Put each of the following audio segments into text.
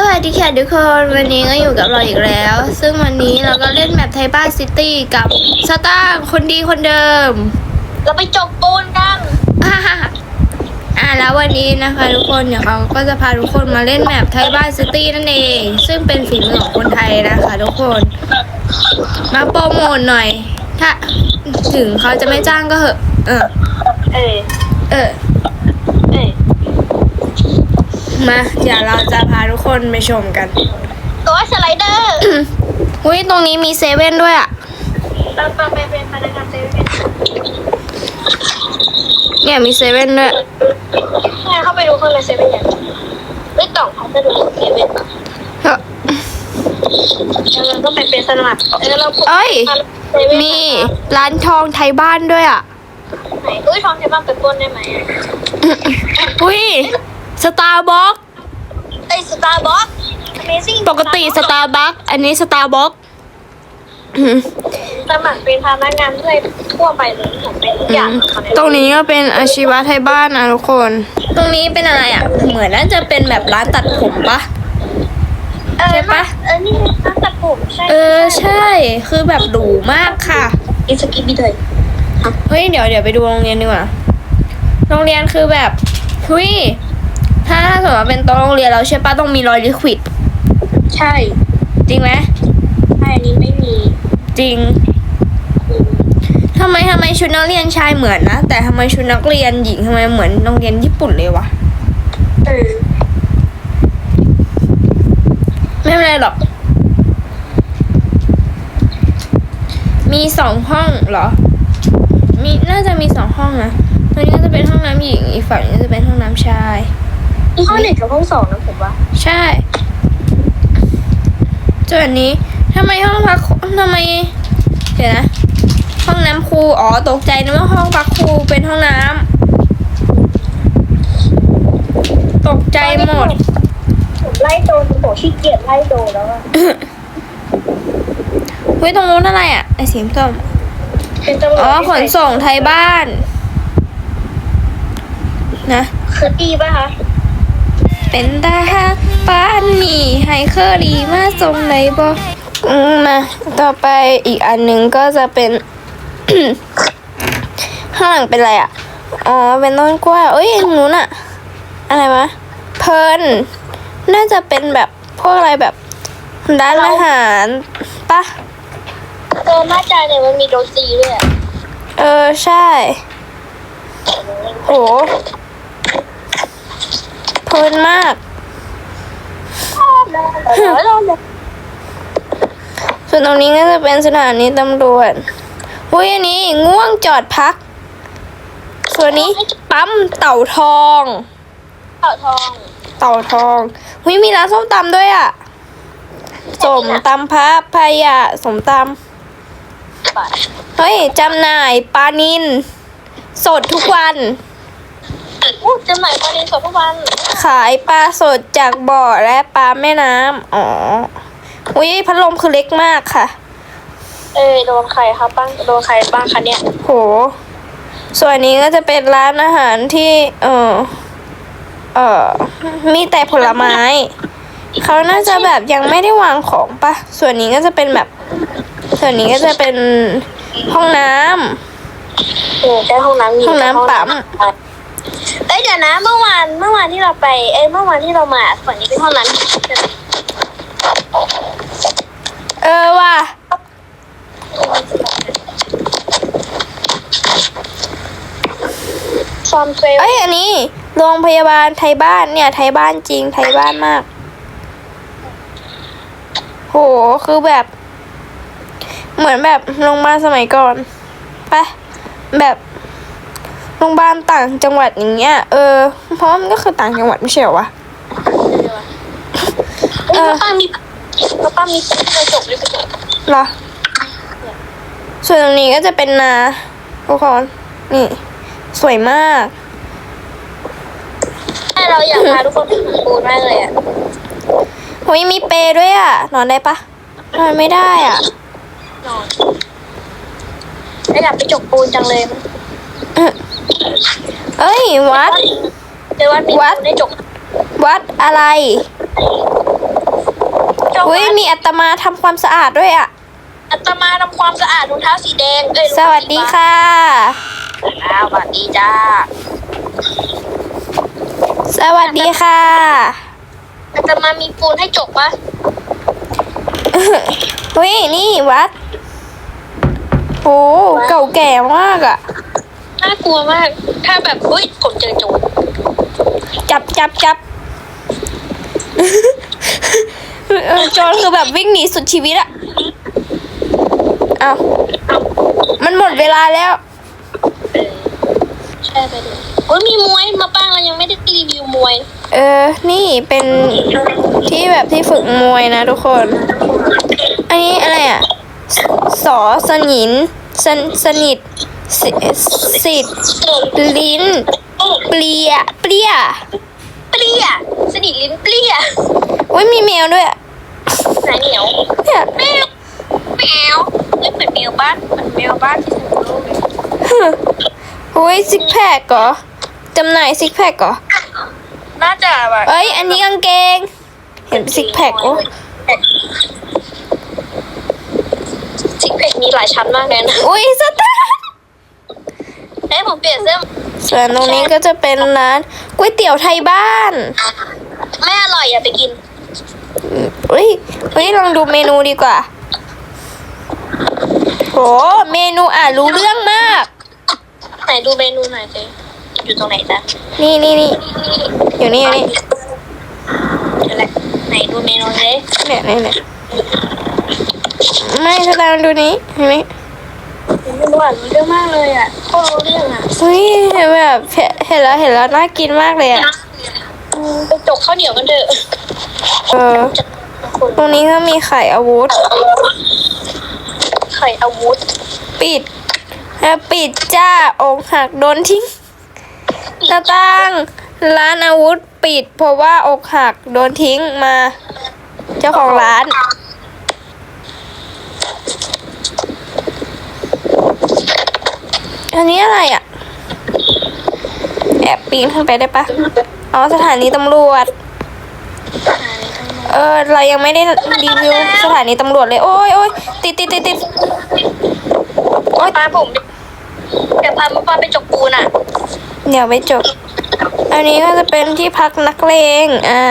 สวัสดีค่ะทุกคนวันนี้ก็อยู่กับเราอีกแล้ว ซึ่งวันนี้เราก็เล่นแมปไทยบ้านซิตี้กับสตาร์คนดีคนเดิม เราไปจบปูนกันอ่าอ่าแล้ววันนี้นะคะทุกคนเดี๋ยวเขาก็จะพาทุกคนมาเล่นแมปไทยบ้านซิตี้นั่นเอง ซึ่งเป็นฝีมือของคนไทยนะคะทุกคน มาโปรโมทหน่อย ถ้าถึงเขาจะไม่จ้างก็เหอะ เออ เออเออเออ มา เดี๋ยวเราจะพาทุกคนไปชมกัน ตัวสไลเดอร์อุ้ยตรงนี้มีเซเว่นด้วยอะเราไปเป็นพนักงานเซเว่นเนี่ยมีเซเว่นด้วยงั้นเข้าไปดูข้างในเซเว่นอย่างไม่ต้องพัสดุของเซเว่นเฮ้อแล้วเราก็ไปเป็นสมัครแล้วเราเอ้ยเซเว่นมีร้านทองไทยบ้านด้วยอะไหนอุ้ยทองใช้บ้างไปปล้นได้ไหมอุ้ยสตาร์บ็อกไอ้ สตาร์บัค Amazing ปกติสตาร์บัคอันนี้สตาร์บ็อกสมัครเป็นพนักงานด้วยทั่วไปเลยผมเป็นทุกอย่างตรงนี้ก็เป็นอาชีวะไทยบ้านนะทุกคน ตรงนี้เป็นอะไรอะ เหมือนน่าจะเป็นแบบร้านตัดผมปะเออใช่ปะเออนี่ร้านตัดผมใช่เออใช่ คือแบบหรูมากค่ะอินสกิปปี้เลยเฮ้ยเดี๋ยวเดี๋ยวไปดูโรงเรียนดีกว่าโรงเรียนคือแบบเฮ้ย ถ้าสมมติว่าเป็นโต๊ะโรงเรียนเราใช่ปะต้องมีรอยลิควิด ใช่จริงไหมใช่อันนี้ไม่มีจริงทำไมทำไมชุดนักเรียนชายเหมือนนะ แต่ทำไมชุดนักเรียนหญิงทำไมเหมือนโรงเรียนญี่ปุ่นเลยวะเออไม่เป็นไรหรอก มีสองห้องเหรอ มีน่าจะมีสองห้องนะตรงนี้ก็จะเป็นห้องน้ำหญิง อีกฝั่งนี้ก็จะเป็นห้องน้ำชาย ห้องหนึ่งกับห้องสองนะผมว่าใช่ส่วนนี้ทำไมห้องพักทำไม เดี๋ยวนะ ห้องน้ำครูอ๋อตกใจนึกว่าห้องพักครูเป็นห้องน้ำตกใจหมด ผมไล่โดนผมขี้เกียจไล่โดนแล้วอะเฮ้ยตรงนู้นอะไรอะไอสีส้มเป็นตำรวจอ๋อขนส่งไทยบ้าน นะคือดีป่ะคะ เป็นตาฮักป้านนี่ให้เคอรีมาส่งไหนบ่อืมมาต่อไปอีกอันหนึ่งก็จะเป็น ข้างหลังเป็นอะไรอะ อ๋อ เป็นต้นกล้วยเอ้ยตรงนู้นอะอะไรวะเพลินน่าจะเป็นแบบพวกอะไรแบบร้านอาหารปะเออมาจาเนี่ยมันมีโดนตีด้วยอะเออ ใช่ โห เพลินมากชอบนะแล้วเราเนี่ยส่วนตรงนี้ก็จะเป็นสถานีตำรวจหุ้ยอันนี้ง่วงจอดพัก ส่วนนี้ปั๊มเต่าทอง เต่าทอง เต่าทองหุ้ยมีร้านส้มตำด้วยอะสมตำพระพายะสมตบาทำเฮ้ยจำหน่ายปลานิน สดทุกวัน อู้จำหน่ายปลาดินสดทุกวันขายปลาสดจากบ่อและปลาแม่น้ำอ๋ออุ้ยพัดลมคือเล็กมากค่ะ เออโดนใครครับบ้างโดนใครบ้างคะเนี่ยโห ส่วนนี้ก็จะเป็นร้านอาหารที่ เออเออมีแต่ผลไม้ เขาน่าจะแบบยังไม่ได้วางของปะส่วนนี้ก็จะเป็นแบบ ส่วนนี้ก็จะเป็นห้องน้ำเออใช้ห้องน้ำมีห้องน้ำปั๊ม เอ้ยเดี๋ยวนะ เมื่อวานเมื่อวานที่เราไป เอ้ยเมื่อวานที่เรามาฝั่งนี้เป็นห้องน้ำเออว่ะซอมเซลเอ้ยอันนี้โรงพยาบาลไทยบ้านเนี่ย ไทยบ้านจริงไทยบ้านมาก โหคือแบบ เหมือนแบบโรงพยาบาลสมัยก่อนไปะแบบ โรงพยาบาลต่างจังหวัดอย่างเงี้ยเออ เพราะว่ามันก็คือต่างจังหวัดไม่ใช่เหรอวะเอ้ยป้ามีป้ามีกระจกด้วยกระจกเหรอ ส่วนตรงนี้ก็จะเป็นนาทุกคนนี่ สวยมากถ้าเราอยากพาทุกคนไปดูปูนมากเลยอะโหยมีเปรย์ด้วยอะ นอนได้ปะนอนไม่ได้อะนอนแล้วอยากไปจกปูนจังเลยมั้ย เอ้ย วัดเดี๋ยววันมีวัดปูนได้จกวัดอะไรจ้าอุ้ยวัดมีอัตมาทำความสะอาดด้วยอะอาตมาทำความสะอาดรองเท้าสีแดงเอ้ยสวัสดีค่ะอ่าสวัสดีจ้าสวัสดีค่ะอาตมามีปูนให้จกปะเฮ้ยนี่วัดโอ้เก่าแก่มากอะ น่ากลัวมาก ถ้าแบบอุ้ยผมเจอโจรจับจับจับเออโจรคือแบบวิ่งหนีสุดชีวิตอะเอามันหมดเวลาแล้วเออใช่ไปดูโอ้ยมีมวยมาบ้างเรายังไม่ได้รีวิวมวย เออ นี่เป็นที่แบบที่ฝึกมวยนะทุกคน อันนี้อะไรอะ สอสนินสนสนิท สิสิทธิ์ลิ้น เปลี่ย เปลี่ย เปรี้ยสนิทลิ้นเปรี้ยอุ้ยมีแมวด้วยอะหนาเหนียวเนี่ยแมวแมวเอ้ยเหมือนแมวบ้านเหมือนแมวบ้านที่สนุกโลกเลยอุ้ยซิกแพคเหรอจำหน่ายซิกแพคเหรอน่าจะแบบเอ้ย อันนี้กางเกง เห็นซิกแพคโอ้ซิกแพคมีหลายชั้นมากเลยนะ อุ้ยสตาร์ เอ้ยผมเปลี่ยนเสื้อส่วนตรงนี้ก็จะเป็นร้านก๋วยเตี๋ยวไทยบ้านไม่อร่อยอย่าไปกินอุ้ยเฮ้ยลองดูเมนูดีกว่าโหเมนูอ่านรู้เรื่องมากไหนดูเมนูหน่อยสิอยู่ตรงไหนจ๊ะนี่นี่นี่อยู่นี่อยู่นี่เดี๋ยวแหละไหนดูเมนูเลยเนี่ยเนี่ยเนี่ยไม่สตาร์ดูนี้เห็นไหม เมนูอะรู้เรื่องมากเลยอะโคตรรู้เรื่องอะอุ้ยแบบเห็นเห็นแล้วเห็นแล้วน่ากินมากเลยอะอืมไปจกข้าวเหนียวกันเถอะเออคนตรงนี้ก็มีไข่อาวุธ ไข่อาวุธ ปิดแล้วปิดจ้าองค์หักโดนทิ้งตาตั้งร้านอาวุธปิด เพราะว่าอกหักโดนทิ้งมา เจ้าของร้าน อันนี้อะไรอะ แอบปีนขึ้นไปได้ปะอ๋อสถานีตำรวจ เออเรายังไม่ได้รีวิวสถานีตำรวจเลย โอ้ยโอ้ยติดติดติดติดโอ้ยปลาผม เดี๋ยวพามาปลาไปจกปูนอะ เดี๋ยวไปจบอันนี้ก็จะเป็นที่พักนักเลง อ่า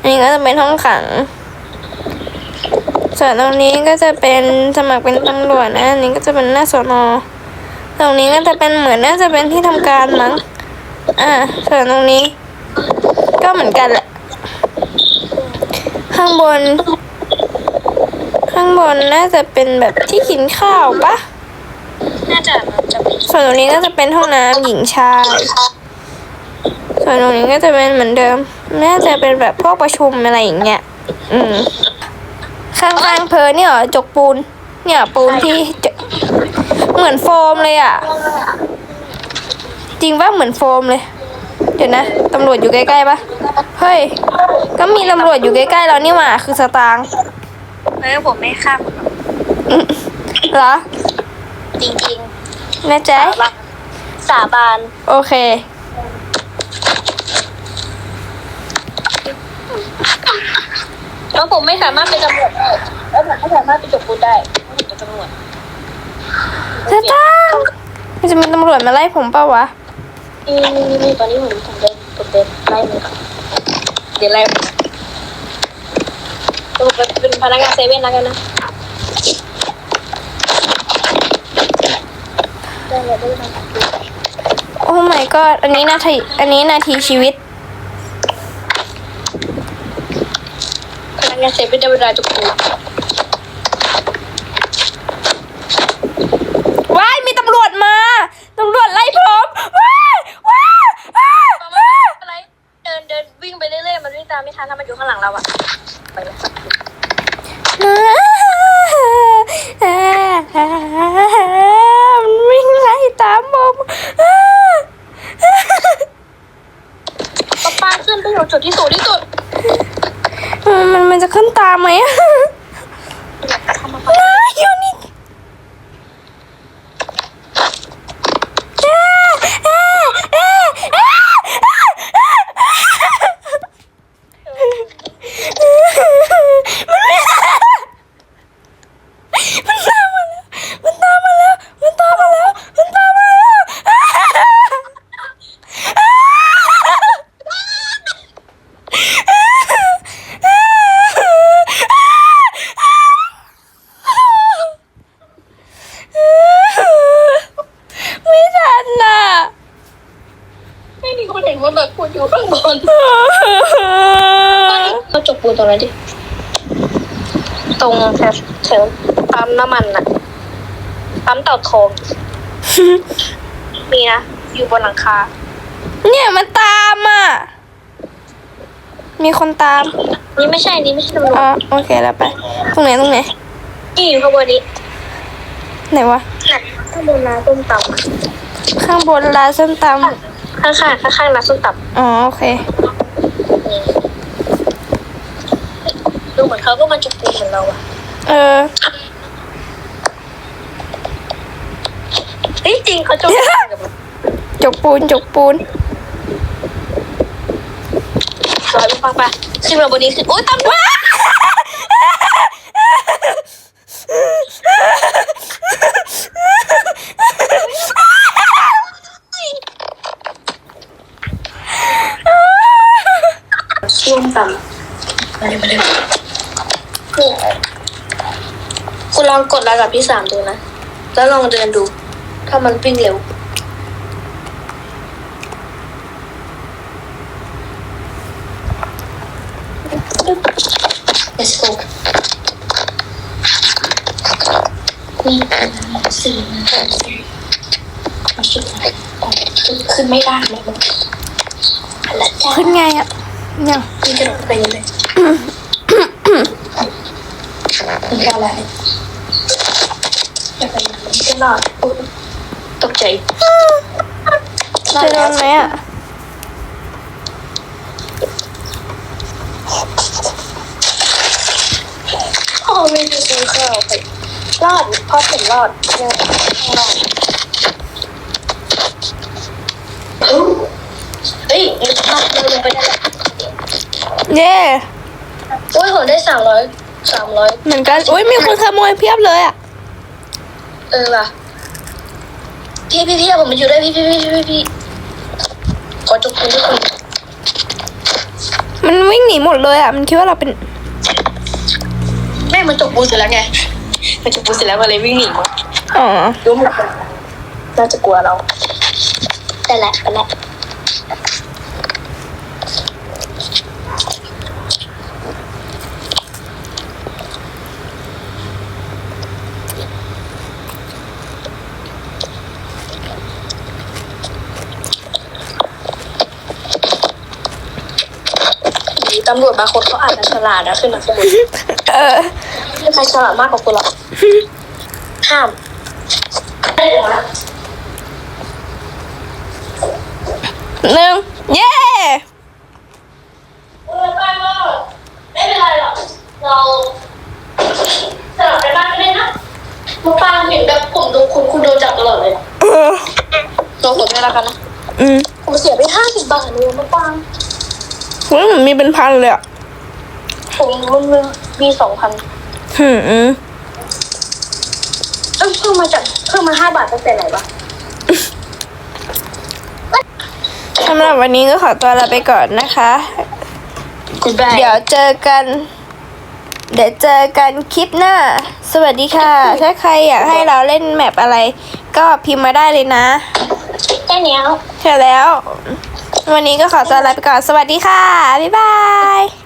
อันนี้ก็จะเป็นห้องขัง ส่วนตรงนี้ก็จะเป็นสมัครเป็นตำรวจนะอันนี้ก็จะเป็นหน้าสอนอ ตรงนี้ก็จะเป็นเหมือนน่าจะเป็นที่ทำการมั้ง อ่า ส่วนตรงนี้ ก็เหมือนกันแหละ ข้างบน ข้างบนน่าจะเป็นแบบที่กินข้าวปะน่าจะมันจะเป็นส่วนตรงนี้ก็จะเป็นห้องน้ำหญิงชาย ส่วนตรงนี้ก็จะเป็นเหมือนเดิม น่าจะเป็นแบบพวกประชุมอะไรอย่างเงี้ย อืม ข้างๆเพอเนี่ยเหรอจกปูน เนี่ยปูนที่จ เหมือนโฟมเลยอะจริงว่าเหมือนโฟมเลย เดี๋ยวนะตำรวจอยู่ใกล้ๆปะเฮ้ย ก็มีตำรวจอยู่ใกล้ๆเรานี่หว่าคือสตางค์เออผมไม่ข้ามอืมเหรอ จริงแน่ใจๆสาบานสาบาน โอเคแล้วผมไม่สามารถเป็นตำรวจได้แล้วผมไม่สามารถเป็นจกปูนได้ผมเป็นตำรวจส ตางค์มันจะมีตำรวจมาไล่ผมเปล่าวะนี่นี่นี่นี่ตอนนี้ผมผมเดินผมเดินไล่มือก่อนเดี๋ยวไล่มือผมเป็นพนักงานเซเว่นแล้วกันนะได้เลยได้เลยโอ้ my god อันนี้นาทีอันนี้นาทีชีวิตพนักงานเซเว่นได้เวลาจกปูนว้าย มีตำรวจมา ตำรวจไล่ผมว้ายว้ายว้าย ไม่เป็นไรเดินเดินวิ่งไปเรื่อยๆมันวิ่งตามไม่ทันถ้ามันอยู่ข้างหลังเราอะไปเลย มันวิ่งไล่ตามผม ป้าป้าขึ้นไปอยู่จุดที่สูงที่สุด มันมันจะขึ้นตามไหมอะ ทำมา นายอยู่นี่มันไม่ เขาจก ปูนตรงนั้นดิ ตรงแถวแถวปั๊มน้ำมันน่ะปั๊มเต่าทอง มีนะ อยู่บนหลังคา เนี่ยมันตามอะ มีคนตาม นี่ไม่ใช่นี่ไม่ใช่ตำรวจอ๋อโอเคแล้วไป ตรงไหนตรงไหน นี่อยู่ข้างบนนี้ ไหนวะ ข้างบนร้านส้มตำอะข้างบนร้านส้มตข้างข้างๆข้างๆร้านส้มตำอ๋อโอเคำ นี่ดูเหมือนเขาก็มาจุกปูนเหมือนเราอะเออเฮ้ยจริงเขาจุกปูนกับเราจกปูนจกปูนซอยปังไปขึ้นมาบนนี้ขึ้นโอ๊ยตำรวจช่วงต่ำมาเร็วมาเร็วนี่คุณ ลองกดระดับที่สามดูนะ แล้วลองเดินดู ถ้ามันวิ่งเร็ว Let's go นี่สี่สี่เอาชุดไหนขึ้นขึ้นไม่ได้เลยมันขึ้นไงอะเนี่ยนี่กระโดดไปเลยนี่อะไร จะไปไหนจะรอดอุ๊ยตกใจจะโดนไหมอะพ่อไม่ได้ซื้อข้าวไปรอดพ่อเห็นรอดเนี่ยรอดเฮ้ยเราเราลงไปได้แล้วเย่โอ้ยผมได้สามร้อยสามร้อยเหมือนกันอุ้ยมีคนขโมยเพียบเลยอะ เออว่ะ พี่พี่พี่เอาผมมาอยู่ด้วยพี่พี่พี่พี่พี่ขอจบคุณทุกคนมันวิ่งหนีหมดเลยอะ มันคิดว่าเราเป็น แม่มันจบปูนเสร็จแล้วไง มันจบปูนเสร็จแล้วมันเลยวิ่งหนีมาอ๋อ รู้หมดเลยน่าจะกลัวเรา แต่แหละแต่แหละ ตำรวจบางคนเขาอาจจะฉลาดนะขึ้นมาขโมยเออใครฉลาดมากกว่ากูหรอกห้าม หนึ่ง เย่ ไม่เป็นไรหรอก เราสลับกันบ้างก็ได้นะมุกปางเห็นแบบผมโดนคุณคุณโดนจับตลอดเลย เออ โดนผมไม่แล้วกันนะ อืม ผมเสียไปห้าสิบบาทเลยมุกปาง อุ้ยเห มือนมีเป็นพันเลยอะผมมันมีสองพันหืมเอ้ยเพิ่มมาจากเพิ่มมาห้าบาทตั้งแต่ไหนวะสำหรับวันนี้ก็ขอตัวลาไปก่อนนะคะคุณแบเดี๋ยวเจอกัน เดี๋ยวเจอกันคลิปหน้า สวัสดีค่ะ ถ้าใครอยากให้เราเล่นแมปอะไร ก็พิมพ์มาได้เลยนะ แค่เนี้ยเสร็จแล้ว วันนี้ก็ขอตัวลาไปก่อน สวัสดีค่ะ บ๊ายบาย